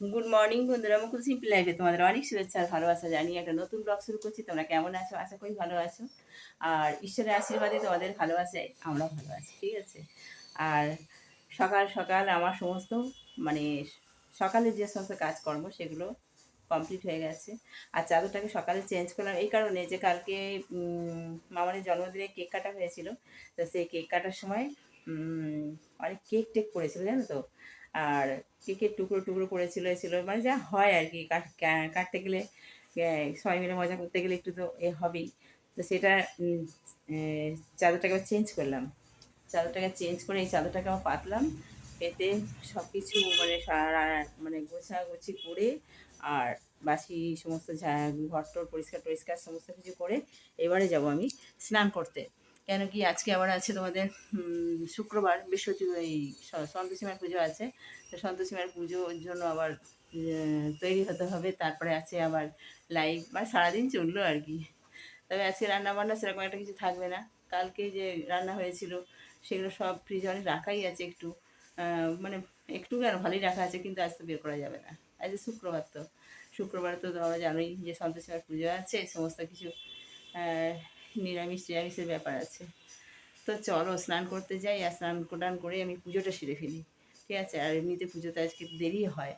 Good morning বন্ধুরা। মুকুল simple লাইফে তোমাদের অনেক শুভেচ্ছা আর ভালোবাসা জানি একটা নতুন ব্লগ শুরু করছি। তোমরা কেমন আছো? আশা করি ভালো আছো। আর ঈশ্বরের আশীর্বাদে তোমাদের ভালোবাসায় আমরাও ভালো আছি ঠিক আছে? আর সকাল সকাল আমার সমস্ত মানে সকালে যে সমস্ত কাজকর্ম সেগুলো কমপ্লিট হয়ে গেছে। আর চাদরটাকে সকালে চেঞ্জ করলাম এই কারণে যে কালকে উম, মামানের জন্মদিনে কেক কাটা হয়েছিল। তো সেই কেক কাটার সময় অনেক কেক টেক পড়েছিল জানো তো? আর কেকের টুকরো টুকরো পড়েছিল ছিল মানে যা হয় আর কি, কাট- কাটতে গেলে সবাই মিলে মজা করতে গেলে একটু তো এ হবেই। তো সেটা চাদরটাকে চেঞ্জ করলাম। চাদরটাকে চেঞ্জ করে এই চাদরটাকে আমার পাতলাম, পেতে সব কিছু মানে মানে গোছাগুছি করে আর বাসি সমস্ত ঘর টর পরিষ্কার টরিষ্কার সমস্ত কিছু করে এবারে যাব আমি স্নান করতে। কেন কি আজকে আবার আছে তোমাদের শুক্রবার, বৃহস্পতি, এই সন্তোষীমার পুজো আছে। তো সন্তোষীমার পুজোর জন্য আবার তৈরি হতে হবে। তারপরে আছে আবার লাইভ মানে সারাদিন চলল আর কি। তবে আজকে রান্না বান্না সেরকম একটা কিছু থাকবে না। কালকে যে রান্না হয়েছিল, সেগুলো সব ফ্রিজে অনেক রাখাই আছে একটু। মানে একটু কেন ভালোই রাখা আছে, কিন্তু আজ তো বের করা যাবে না। আজ শুক্রবার তো। শুক্রবার তো তোমরা জানোই যে সন্তোষীমার পুজো আছে, সমস্ত কিছু নিরামিষ, নিরামিষের ব্যাপার আছে। তো চলো স্নান করতে যাই আর স্নান টান করে আমি পুজোটা সেরে ফেলি। ঠিক আছে? আর এমনিতে পুজোতে আজকে দেরি হয়।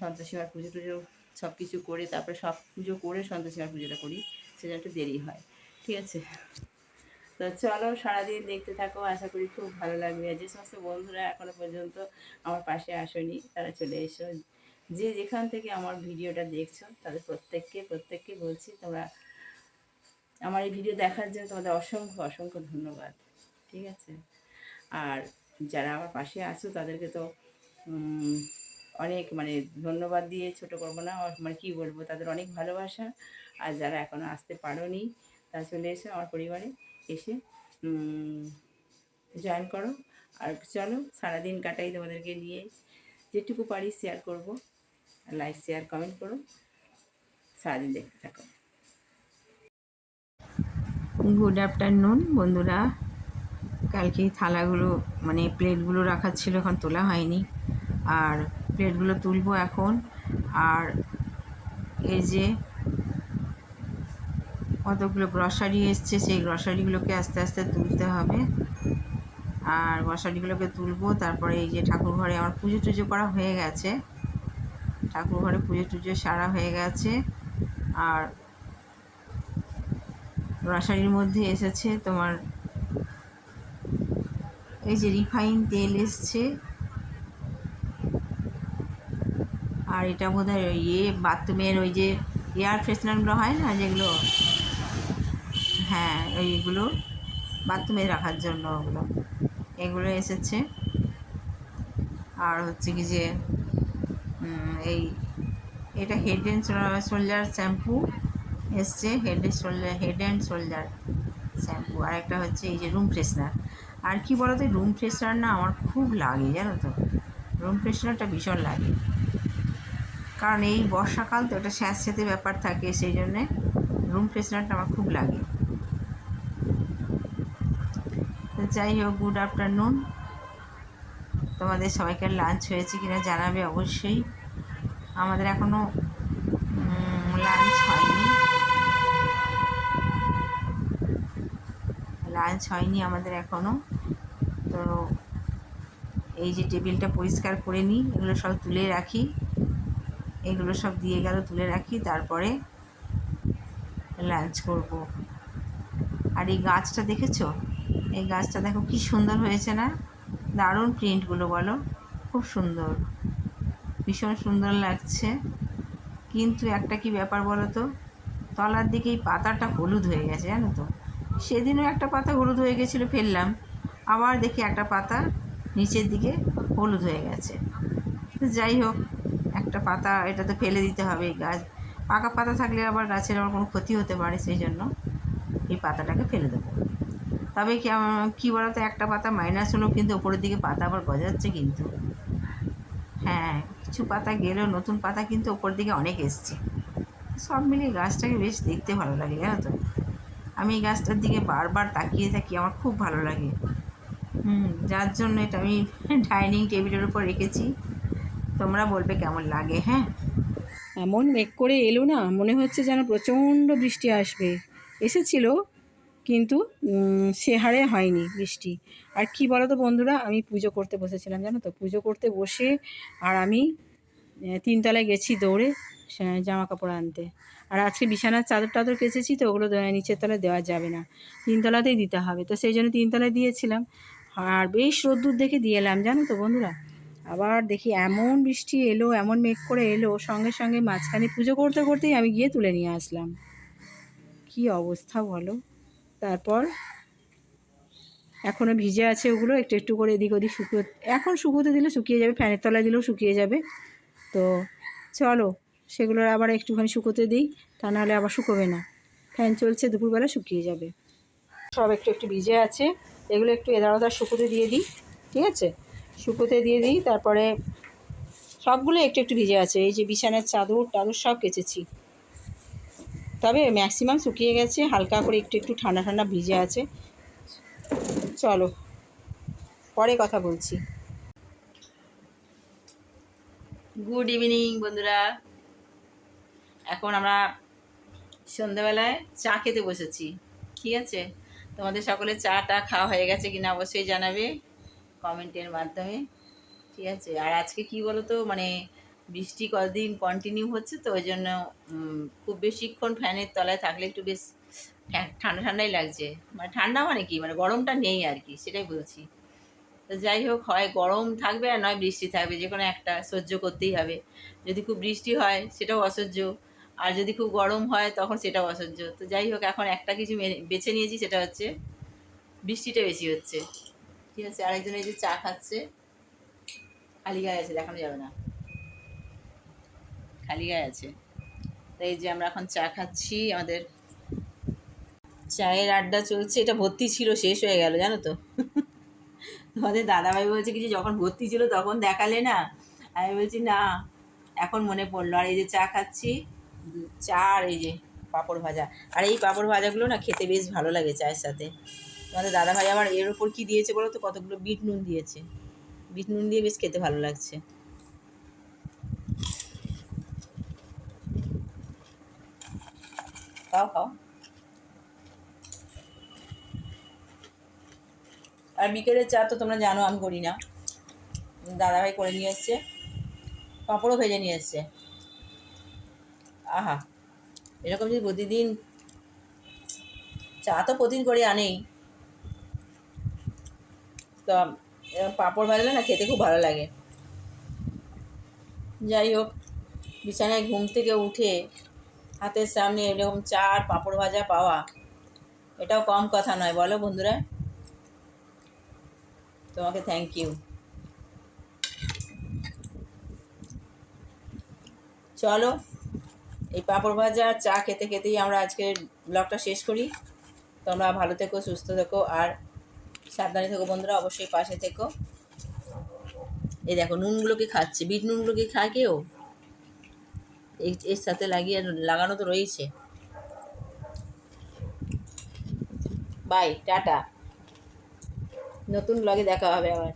সন্তোষীমার পুজো টুজো সব কিছু করে তারপরে সব পুজো করে সন্তোষীমার পুজোটা করি সেটা একটু দেরি হয়। ঠিক আছে? তো চলো সারাদিন দেখতে থাকো, আশা করি খুব ভালো লাগবে। আর যে সমস্ত বন্ধুরা এখনও পর্যন্ত আমার পাশে আসেনি, তারা চলে এসো। যে যেখান থেকে আমার ভিডিওটা দেখছ, তাদের প্রত্যেককে প্রত্যেককে বলছি তোমরা আমার এই ভিডিও দেখার জন্য তোমাদের অসংখ্য অসংখ্য ধন্যবাদ। ঠিক আছে? আর যারা আমার পাশে আছো, তাদেরকে তো অনেক মানে ধন্যবাদ দিয়ে ছোট করব না মানে কী বলব, তাদের অনেক ভালোবাসা। আর যারা এখনও আসতে পারোনি, তারা চলে এসো আমার পরিবারে এসে জয়েন করো। আর চলো, সারাদিন কাটাই তোমাদেরকে নিয়ে। যেটুকু পারি শেয়ার করব। লাইক শেয়ার কমেন্ট করো। সারাদিন দেখতে থাকো। গুড আফটারনুন বন্ধুরা। কালকে থালাগুলো মানে প্লেটগুলো রাখার ছিল, এখন তোলা হয়নি। আর প্লেটগুলো তুলবো এখন। আর এই যে কতগুলো গ্রসারি এসছে, সেই গ্রসারিগুলোকে আস্তে আস্তে তুলতে হবে। আর গ্রসারিগুলোকে তুলবো, তারপরে এই যে ঠাকুর ঘরে আমার পুজো টুজো করা হয়ে গেছে। ঠাকুর ঘরে পুজো টুজো সারা হয়ে গেছে। আর গ্রসারির মধ্যে এসেছে, তোমার এই যে রিফাইন তেল এসছে। আর এটা বোধ হয় ওই ইয়ে বাথরুমের ওই যে এয়ার ফ্রেশনারগুলো হয় না, যেগুলো হ্যাঁ ওইগুলো বাথরুমে রাখার জন্য ওগুলো, এগুলো এসেছে। আর হচ্ছে কি যে এই এটা হেড অ্যান্ড শোল্ডার শ্যাম্পু। এসছে head shoulder head and shoulder shampoo আর একটা হচ্ছে এই যে রুম ফ্রেশনার আর কি বলতো রুম ফ্রেশনার না আমার খুব লাগে, জানো তো? রুম ফ্রেশনারটা ভীষণ লাগে। কারণ এই বর্ষাকাল তো একটা স্যাঁতস্যাঁতে ব্যাপার থাকে, সেই জন্যে রুম ফ্রেশনারটা আমার খুব লাগে। তো যাই হোক গুড আফটারনুন তোমাদের সবাইকার লাঞ্চ হয়েছে কিনা জানাবে অবশ্যই। আমাদের এখনও লাঞ্চ হয়নি লাঞ্চ হয়নি আমাদের এখনও তো এই যে টেবিলটা পরিষ্কার করে নিই, এগুলো সব তুলে রাখি। এগুলো সব দিয়ে গেল, তুলে রাখি, তারপরে লাঞ্চ করব। আর এই গাছটা দেখেছ? এই গাছটা দেখো কি সুন্দর হয়েছে না? দারুণ প্রিন্টগুলো বলো, খুব সুন্দর। ভীষণ সুন্দর লাগছে। কিন্তু একটা কি ব্যাপার বলো তো? তলার দিকে এই পাতাটা হলুদ হয়ে গেছে, জানো তো? সেদিনও একটা পাতা হলুদ হয়ে গেছিল, ফেললাম। আবার দেখি একটা পাতা নিচের দিকে হলুদ হয়ে গেছে। যাই হোক, একটা পাতা এটা তো ফেলে দিতে হবে এই গাছ। পাকা পাতা থাকলে আবার গাছের আবার কোনো ক্ষতি হতে পারে, সেই জন্য এই পাতাটাকে ফেলে দেবো। তবে কি কী বলতো, একটা পাতা মাইনাস হলেও কিন্তু ওপরের দিকে পাতা আবার গজাচ্ছে কিন্তু। হ্যাঁ কিছু পাতা গেলেও নতুন পাতা কিন্তু ওপর দিকে অনেক এসছে। সব মিলিয়ে গাছটাকে বেশ দেখতে ভালো লাগে, জানো তো? আমি এই গাছটার দিকে বারবার তাকিয়ে থাকি, আমার খুব ভালো লাগে। হুম, যার জন্য এটা আমি ডাইনিং টেবিলের উপর রেখেছি। তোমরা বলবে কেমন লাগে হ্যাঁ? এমন মেঘ করে এলো না, মনে হচ্ছে যেন প্রচণ্ড বৃষ্টি আসবে। এসেছিল, কিন্তু সে হারে হয়নি বৃষ্টি। আর কি বলো তো বন্ধুরা, আমি পুজো করতে বসেছিলাম, জানো তো? পুজো করতে বসে আর আমি তিনতলায় গেছি দৌড়ে জামা কাপড় আনতে। আর আজকে বিছানার চাদর টাদর কেচেছি তো, ওগুলো নিচের তলায় দেওয়া যাবে না। তিনতলাতেই দিতে হবে। তো সেই জন্য তিনতলায় দিয়েছিলাম। আর বেশ রোদ্দুর দেখে দিয়ে এলাম, জানো তো বন্ধুরা? আবার দেখি এমন বৃষ্টি এলো, এমন মেঘ করে এলো, সঙ্গে সঙ্গে মাঝখানে পুজো করতে করতেই আমি গিয়ে তুলে নিয়ে আসলাম। কি অবস্থা বলো? তারপর এখনও ভিজে আছে ওগুলো, একটু একটু করে এদিক ওদিক শুকো এখন শুকোতে দিলে শুকিয়ে যাবে, ফ্যানের তলায় দিলেও শুকিয়ে যাবে। তো চলো, সেগুলো আবার একটুখানি শুকোতে দিই, তা নাহলে আবার শুকোবে না। ফ্যান চলছে, দুপুরবেলা শুকিয়ে যাবে। সব একটু একটু ভিজে আছে, এগুলো একটু এদারদার শুকোতে দিয়ে দিই, ঠিক আছে? শুকোতে দিয়ে দিই, তারপরে সবগুলো একটু একটু ভিজে আছে, এই যে বিছানার চাদর টাদর সব কেচেছি। তবে ম্যাক্সিমাম শুকিয়ে গেছে, হালকা করে একটু একটু ঠান্ডা ঠান্ডা ভিজে আছে। চলো, পরে কথা বলছি। গুড ইভিনিং বন্ধুরা। এখন আমরা সন্ধ্যাবেলায় চা খেতে বসেছি, ঠিক আছে? তোমাদের সকলে চা টা খাওয়া হয়ে গেছে কিনা অবশ্যই জানাবে কমেন্টের মাধ্যমে, ঠিক আছে? আর আজকে কি বলো তো মানে বৃষ্টি কদিন কন্টিনিউ হচ্ছে তো, ওই জন্য খুব বেশিক্ষণ ফ্যানের তলায় থাকলে একটু বেশ ঠান্ডা ঠান্ডাই লাগছে। মানে ঠান্ডা মানে কি? মানে গরমটা নেই আর কি, সেটাই বলছি। তো যাই হোক, হয় গরম থাকবে আর নয় বৃষ্টি থাকবে, যে কোনো একটা সহ্য করতেই হবে। যদি খুব বৃষ্টি হয়, সেটাও অসহ্য। আর যদি খুব গরম হয়, তখন সেটাও অসহ্য। তো যাই হোক, এখন একটা কিছু বেছে নিয়েছি, সেটা হচ্ছে বৃষ্টিটা বেশি হচ্ছে। ঠিক আছে, আরেকজন এই যে চা খাচ্ছে, খালি গায়ে আছে, দেখানো যাবে না। খালি গায়ে আছে। তো এই যে আমরা এখন চা খাচ্ছি, আমাদের চায়ের আড্ডা চলছে। এটা ভর্তি ছিল, শেষ হয়ে গেল, জানো তো? তোমাদের দাদাভাই বলছে কিছু যখন ভর্তি ছিল তখন দেখালে না? আমি বলছি, না, এখন মনে পড়ল। আর এই যে চা খাচ্ছি, চা আর এই যে পাঁপড় ভাজা। আর এই পাঁপড় ভাজাগুলো না খেতে বেশ ভালো লাগে চায়ের সাথে। তোমাদের দাদাভাই আবার এর ওপর কী দিয়েছে বলো তো? কতগুলো বিট নুন দিয়েছে। বিট নুন দিয়ে বেশ খেতে ভালো লাগছে। খাও খাও। আর বিকেলের চা তো তোমরা জানো, আমি করি না। দাদাভাই করে নিয়ে এসছে। পাঁপড়ও ভেজে নিয়ে এসছে। আহা, এরকম যদি প্রতিদিন চা তো প্রতিদিন করে আনেই। তো পাঁপড় ভাজলে না খেতে খুব ভালো লাগে। যাই হোক, বিছানায় ঘুম থেকে উঠে হাতের সামনে এরকম চা আর পাঁপড় ভাজা পাওয়া, এটাও কম কথা নয়, বলো বন্ধুরা। তোমাকে থ্যাংক ইউ চলো, এই পাঁপড় ভাজা চা খেতে খেতেই আমরা আজকের ব্লগটা শেষ করি। তোমরা ভালো থেকো, সুস্থ থেকো, আর সাবধানে থেকো বন্ধুরা, অবশ্যই পাশে থেকো। এই দেখো নুনগুলোকে খাচ্ছে? বিট নুনগুলোকে খায় কেউ? এর সাথে লাগিয়ে লাগানো তো রয়েছে। বাই টাটা। নতুন ব্লগে দেখা হবে আবার।